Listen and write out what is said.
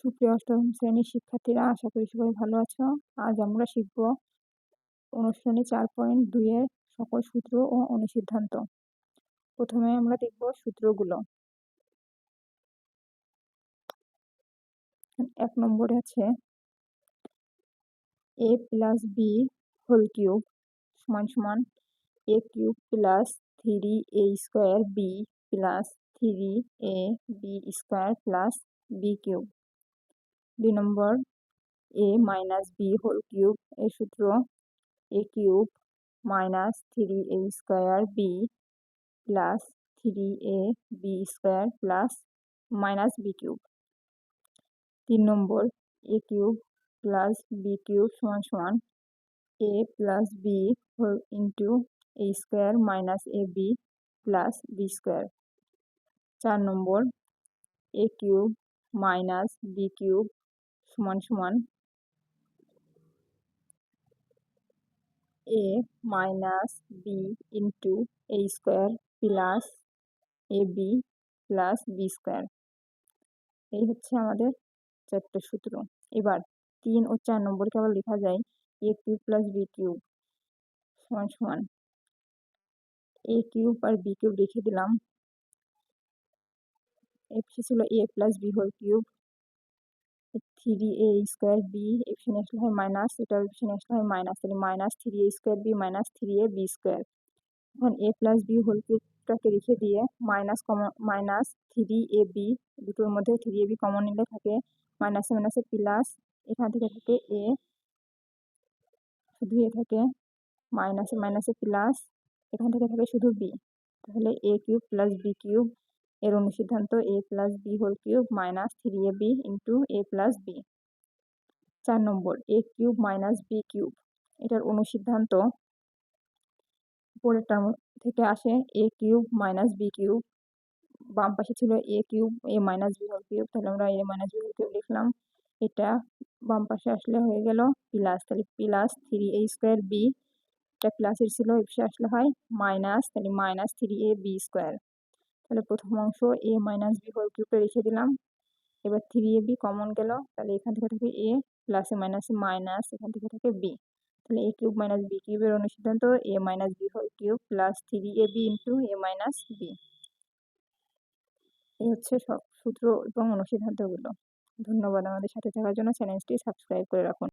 সুপ্রিয় অষ্টম শ্রেণির শিক্ষার্থীরা, আশা করি সবাই ভালো আছো। আজ আমরা শিখব অনুশ্রেণী চার পয়েন্ট দুইয়ের সকল সূত্র ও অনুসিদ্ধান্ত। প্রথমে আমরা দেখব সূত্রগুলো। এক নম্বরে আছে A plus B whole cube সমান সমান A cube plus three A square B plus three A B square plus B cube দুই নম্বর, A minus B whole cube এই সূত্র A cube minus three A square B plus three A B square plus minus B cube তিন নম্বর A cube plus B cube সমান সমান A plus B whole into A square minus A B plus B square চার নম্বর A cube minus B cube সমান সমান। A minus B into A square plus A B plus B square এই হচ্ছে আমাদের চারটে সূত্র। এবার তিন ও চার নম্বরকে আবার লেখা যায় A cube plus B cube সমান সমান। এ কিউব আর বি কিউব রেখে দিলাম। এফসি ছিল A plus B whole cube three A square B এখানে আসলে হয় মাইনাস এটা এখানে আসলে হয় মাইনাস, তাহলে minus three A square B minus three A B square এখন এ প্লাস বি হোল কিউবটাকে রেখে দিয়ে minus common, minus three A B দুটোর মধ্যে থ্রি এ বি কমন নিলে থাকে মাইনাসে মাইনাসে প্লাস এখান থেকে থাকে এ শুধু এ থাকে মাইনাসে মাইনাসে প্লাস এখান থেকে থাকে শুধু বি তাহলে A cube plus B cube এর অনুসিদ্ধান্ত A plus B whole cube minus three A B into A plus B চার নম্বর A cube minus B cube এটার অনুসিদ্ধান্ত উপরের টার্ম থেকে আসে A cube minus B cube বাম পাশে ছিল A cube A minus B whole cube তাহলে আমরা A minus B whole cube লিখলাম। এটা বাম পাশে আসলে হয়ে গেল প্লাস তাহলে plus three A square B এটা প্লাসের ছিল, এ আসলে হয় মাইনাস তাহলে minus three A B square তাহলে প্রথম অংশ এ মাইনাস বি হোল কিউবটা রেখে দিলাম। এবার থ্রি এ বি কমন গেল। তাহলে এখান থেকে থাকে এ প্লাসে মাইনাসে মাইনাস এখান থেকে থাকে বি তাহলে এ কিউব মাইনাস বি কিউবের অনুসিদ্ধান্ত A minus B whole cube plus three A B into A minus B এই হচ্ছে সব সূত্র এবং অনুসিদ্ধান্তগুলো। ধন্যবাদ আমাদের সাথে থাকার জন্য। চ্যানেলটি সাবস্ক্রাইব করে রাখুন।